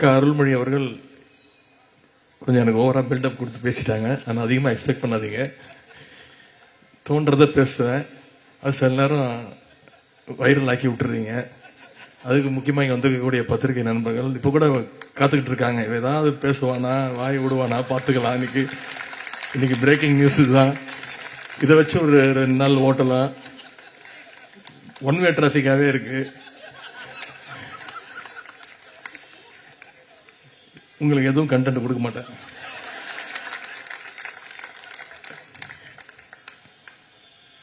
அக்கா அருள்மொழி அவர்கள் கொஞ்சம் எனக்கு ஓவராக பில்டப் கொடுத்து பேசிட்டாங்க. ஆனால் அதிகமாக எக்ஸ்பெக்ட் பண்ணாதீங்க. தோன்றதை பேசுவேன் அது சில நேரம் வைரல் ஆக்கி விட்டுறீங்க. அதுக்கு முக்கியமாக இங்கே வந்திருக்கக்கூடிய பத்திரிகை நண்பர்கள் இப்போ கூட காத்துக்கிட்டு இருக்காங்க. ஏதாவது பேசுவானா வாய் விடுவானா பார்த்துக்கலாம். இன்னைக்கு இன்னைக்கு பிரேக்கிங் நியூஸ் தான் இதை வச்சு ஒரு ரெண்டு நாள் ஓட்டலாம். ஒன் வே டிராஃபிக்காகவே இருக்குது உங்களுக்கு எதுவும் கண்டென்ட் கொடுக்க மாட்டேன்.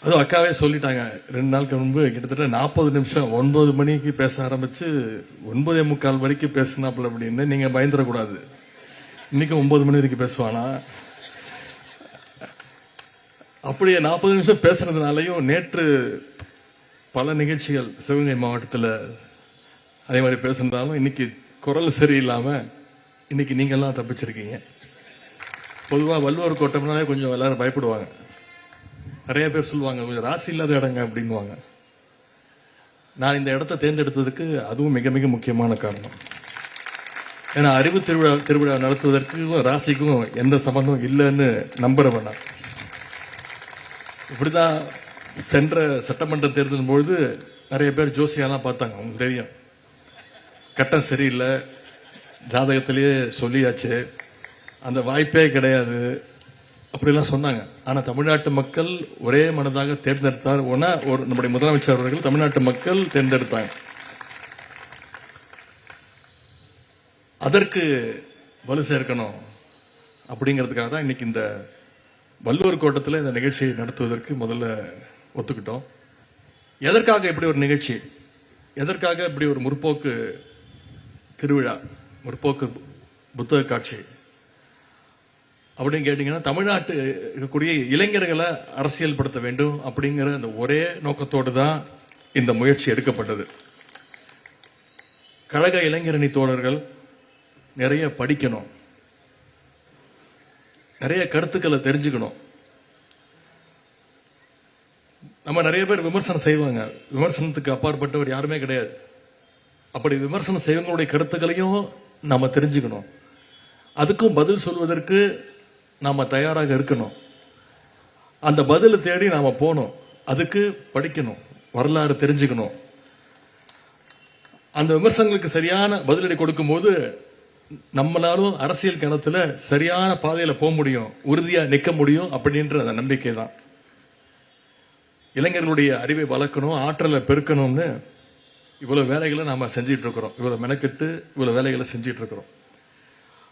அதுவும் அக்காவே சொல்லிட்டாங்க ரெண்டு நாளுக்கு முன்பு கிட்டத்தட்ட நாற்பது நிமிஷம் ஒன்பது மணிக்கு பேச ஆரம்பிச்சு ஒன்பதே முக்கால் வரைக்கும் பேசினாப்புல அப்படின்னு நீங்கள் பயந்துடக்கூடாது. இன்னைக்கு ஒன்பது மணி வரைக்கும் பேசுவானா? அப்படியே நாற்பது நிமிஷம் பேசுனதுனாலையும் நேற்று பல நிகழ்ச்சிகள் சிவகங்கை மாவட்டத்தில் அதே மாதிரி பேசுனதாலும் இன்னைக்கு குரல் சரியில்லாமல் இன்னைக்கு நீங்கெல்லாம் தப்பிச்சிருக்கீங்க. பொதுவாக வள்ளுவர் கோட்டம்னாலே கொஞ்சம் எல்லாரும் பயப்படுவாங்க. நிறைய பேர் சொல்லுவாங்க கொஞ்சம் ராசி இல்லாத இடங்க அப்படின்வாங்க நான் இந்த இடத்த தேர்ந்தெடுத்ததுக்கு அதுவும் மிக மிக முக்கியமான காரணம். ஏன்னா அறிவு திருவிழா திருவிழா நடத்துவதற்கும் ராசிக்கும் எந்த சம்பந்தம் இல்லைன்னு நம்புறவன் நான் இப்படிதான் சென்ற சட்டமன்ற தேர்தலின் பொழுது நிறைய பேர் ஜோசியெல்லாம் பார்த்தாங்க உங்களுக்கு தெரியும். கட்டம் சரியில்லை ஜாதகத்திலேயே சொல்லியாச்சு அந்த வாய்ப்பே கிடையாது அப்படிலாம் சொன்னாங்க. ஆனால் தமிழ்நாட்டு மக்கள் ஒரே மனதாக தேர்ந்தெடுத்தார். ஒன்னா ஒரு நம்முடைய முதலமைச்சர் அவர்கள் தமிழ்நாட்டு மக்கள் தேர்ந்தெடுத்தாங்க. அதற்கு வலு சேர்க்கணும் அப்படிங்கிறதுக்காக தான் இன்னைக்கு இந்த வள்ளுவர் கோட்டத்தில் இந்த நிகழ்ச்சியை நடத்துவதற்கு முதல்ல ஒத்துக்கிட்டோம். எதற்காக இப்படி ஒரு நிகழ்ச்சி? எதற்காக இப்படி ஒரு முற்போக்கு திருவிழா? முற்போக்கு புத்தக காட்சி. அப்படின்னு கேட்டீங்கன்னா தமிழ்நாட்டு இருக்கக்கூடிய இளைஞர்களை அரசியல்படுத்த வேண்டும் அப்படிங்கிற அந்த ஒரே நோக்கத்தோடு தான் இந்த முயற்சி எடுக்கப்பட்டது. கழக இளைஞரணி தோழர்கள் நிறைய படிக்கணும். நிறைய கருத்துக்களை தெரிஞ்சுக்கணும். நம்ம நிறைய பேர் விமர்சனம் செய்வாங்க. விமர்சனத்துக்கு அப்பாற்பட்டவர் யாருமே கிடையாது. அப்படி விமர்சனம் செய்வங்களுடைய கருத்துக்களையும் நாம் தெரிஞ்சுக்கணும். அதுக்கும் பதில் சொல்வதற்கு நாம் தயாராக இருக்கணும். அந்த பதிலை தேடி நாம் போகணும். அதுக்கு படிக்கணும். வரலாறு தெரிஞ்சுக்கணும். அந்த விமர்சனங்களுக்கு சரியான பதிலடி கொடுக்கும்போது நம்மளாலும் அரசியல் கணத்தில் சரியான பாதையில் போக முடியும். உறுதியாக நிற்க முடியும் அப்படின்ற அந்த நம்பிக்கை தான் இளைஞர்களுடைய அறிவை வளர்க்கணும் ஆற்றலை பெருக்கணும்னு இவ்வளவு வேலைகளை நாம செஞ்சிட்டு இருக்கிறோம் இவ்வளவு மெனக்கெட்டு இவ்வளவு வேலைகளை செஞ்சிட்டு இருக்கிறோம்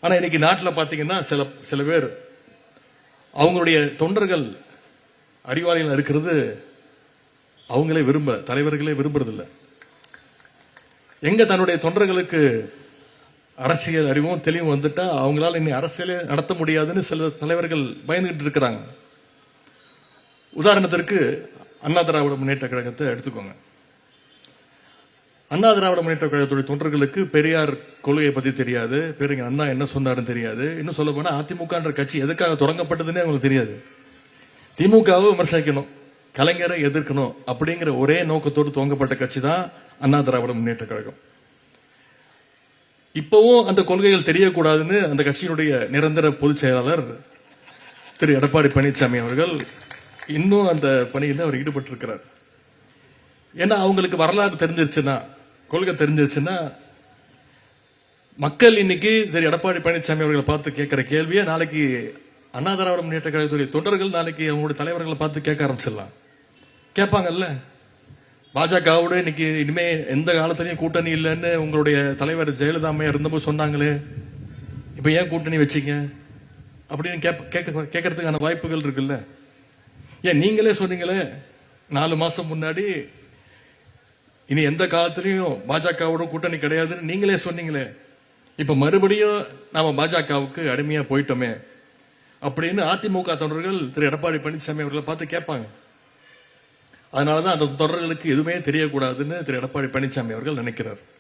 ஆனா இன்னைக்கு நாட்டில் பாத்தீங்கன்னா சில சில பேர் அவங்களுடைய தொண்டர்கள் அறிவாளிகள் இருக்கிறது அவங்களே விரும்ப தலைவர்களே விரும்புறதில்ல. எங்க தன்னுடைய தொண்டர்களுக்கு அரசியல் அறிவும் தெளிவும் வந்துட்டா அவங்களால இனி அரசியலே நடத்த முடியாதுன்னு சில தலைவர்கள் பயந்துகிட்டு இருக்கிறாங்க. உதாரணத்திற்கு அண்ணா திராவிட முன்னேற்ற கழகத்தை எடுத்துக்கோங்க. அண்ணா திராவிட முன்னேற்ற கழகத்துடைய தொண்டர்களுக்கு பெரியார் கொள்கையை பத்தி தெரியாது. பெரிய அண்ணா என்ன சொன்னாருன்னு தெரியாது. இன்னும் சொல்ல போனா அதிமுகன்ற கட்சி எதுக்காக தொடங்கப்பட்டதுன்னே அவங்களுக்கு தெரியாது. திமுகவை விமர்சிக்கணும் கலைஞரை எதிர்க்கணும் அப்படிங்கிற ஒரே நோக்கத்தோடு துவங்கப்பட்ட கட்சி தான் அண்ணா திராவிட முன்னேற்ற கழகம். இப்பவும் அந்த கொள்கைகள் தெரியக்கூடாதுன்னு அந்த கட்சியினுடைய நிரந்தர பொதுச் செயலாளர் திரு எடப்பாடி பழனிசாமி அவர்கள் இன்னும் அந்த பணியில் அவர் ஈடுபட்டிருக்கிறார். ஏன்னா அவங்களுக்கு வரலாறு தெரிஞ்சிருச்சுன்னா கொள்கை தெரிஞ்சிருச்சுன்னா மக்கள் இன்னைக்கு திரு. எடப்பாடி பழனிசாமி அவர்களை பார்த்து கேட்கிற கேள்வியை நாளைக்கு அண்ணா திராவிட முன்னேற்ற கழகத்துடைய தொண்டர்கள் நாளைக்கு அவங்களுடைய தலைவர்களை பார்த்து கேட்க ஆரம்பிச்சிடலாம். கேட்பாங்கல்ல? பாஜகவோட இன்னைக்கு இனிமே எந்த காலத்திலையும் கூட்டணி இல்லைன்னு உங்களுடைய தலைவர் ஜெயலலிதா அம்மையா இருந்தபோது சொன்னாங்களே. இப்போ ஏன் கூட்டணி வச்சீங்க? அப்படின்னு கேப் கேட்க கேட்கறதுக்கான வாய்ப்புகள் இருக்குல்ல? ஏன் நீங்களே சொன்னீங்களே நாலு மாசம் முன்னாடி இனி எந்த காலத்திலையும் பாஜகவோட கூட்டணி கிடையாதுன்னு நீங்களே சொன்னீங்களே. இப்ப மறுபடியும் நாம பாஜகவுக்கு அடிமையா போயிட்டோமே. அப்படின்னு அதிமுக தொண்டர்கள் திரு. எடப்பாடி பழனிசாமி அவர்களை பார்த்து கேட்பாங்க. அதனாலதான் அந்த தொடர்களுக்கு எதுவுமே தெரியக்கூடாதுன்னு திரு. எடப்பாடி பழனிசாமி அவர்கள் நினைக்கிறார்.